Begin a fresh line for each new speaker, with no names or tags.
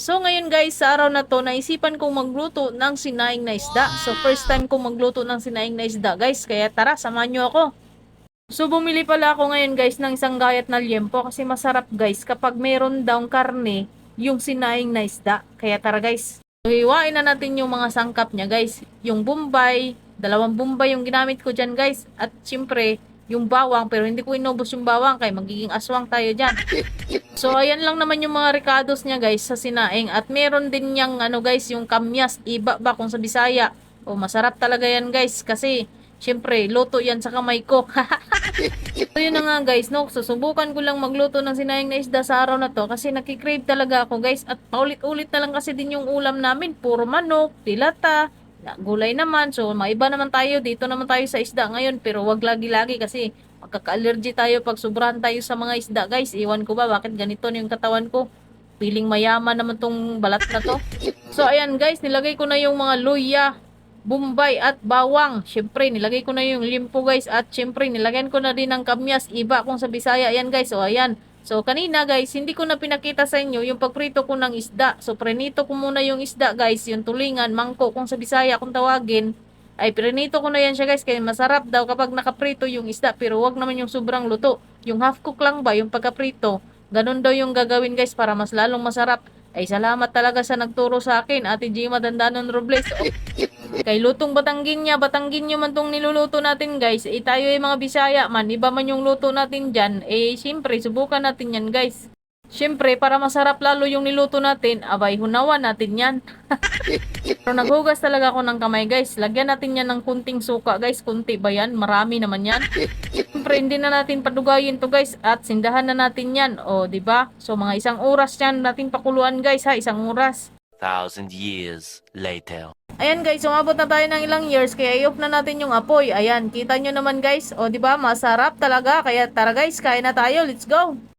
So ngayon guys, sa araw na to, naisipan kong magluto ng sinaing na isda. So first time kong magluto ng sinaing na isda guys, kaya tara, samahan nyo ako. So bumili pala ako ngayon guys ng isang gayat na liempo kasi masarap guys kapag meron daw karne yung sinaing na isda. Kaya tara guys. So hiwain na natin yung mga sangkap niya guys. Yung bumbay, dalawang bumbay yung ginamit ko dyan guys. At syempre, yung bawang pero hindi ko inubos yung bawang kaya magiging aswang tayo dyan. So ayan lang naman yung mga ricados niya guys sa sinaing at meron din niyang ano guys yung kamyas iba ba kung sa Bisaya. O masarap talaga yan guys kasi syempre luto yan sa kamay ko. so yun na nga guys no susubukan ko lang magluto ng sinaing na isda sa araw na to kasi nakikrave talaga ako guys at paulit-ulit na lang kasi din yung ulam namin puro manok, tilata, gulay naman. So, maiba naman tayo. Dito naman tayo sa isda ngayon. Pero wag lagi-lagi kasi magkaka-allergy tayo pag sobrahan tayo sa mga isda. Guys, iwan ko ba bakit ganito na yung katawan ko? Piling mayaman naman tong balat na to. So, ayan guys, nilagay ko na yung mga luya, bumbay at bawang. Syempre, nilagay ko na yung limpo guys. At syempre, nilagyan ko na din ng kamyas. Iba kung sa Bisaya. Ayan guys, so ayan. So, kanina guys, hindi ko na pinakita sa inyo yung pagprito ko ng isda. So, prenito ko muna yung isda guys, yung tulingan, mangko, kung sa Bisaya kung tawagin. Ay, prenito ko na yan siya guys, kaya masarap daw kapag nakaprito yung isda. Pero wag naman yung sobrang luto. Yung half cook lang ba, yung pagkaprito. Ganun daw yung gagawin guys para mas lalong masarap. Ay, salamat talaga sa nagturo sa akin, Ate Gima Dandanon Robles. Kay lutong Batanggin niya, Batanggin niyo man tong niluluto natin guys. Eh tayo ay mga Bisaya man, iba man yung luto natin dyan. Eh siyempre, subukan natin yan guys. Siyempre, para masarap lalo yung niluto natin, abay, hunawan natin yan. Pero naghugas talaga ako ng kamay guys. Lagyan natin yan ng kunting suka guys. Kunti ba yan? Marami naman yan. Siyempre, hindi na natin padugayin to guys. At sindahan na natin yan. O, ba? So, mga isang oras yan natin pakuluan guys ha. Isang oras.
Thousand years later.
Ayan guys, umabot na tayo ng ilang years kaya i-off na natin yung apoy. Ayan, kita nyo naman guys. O ba masarap talaga. Kaya tara guys, kain na tayo. Let's go.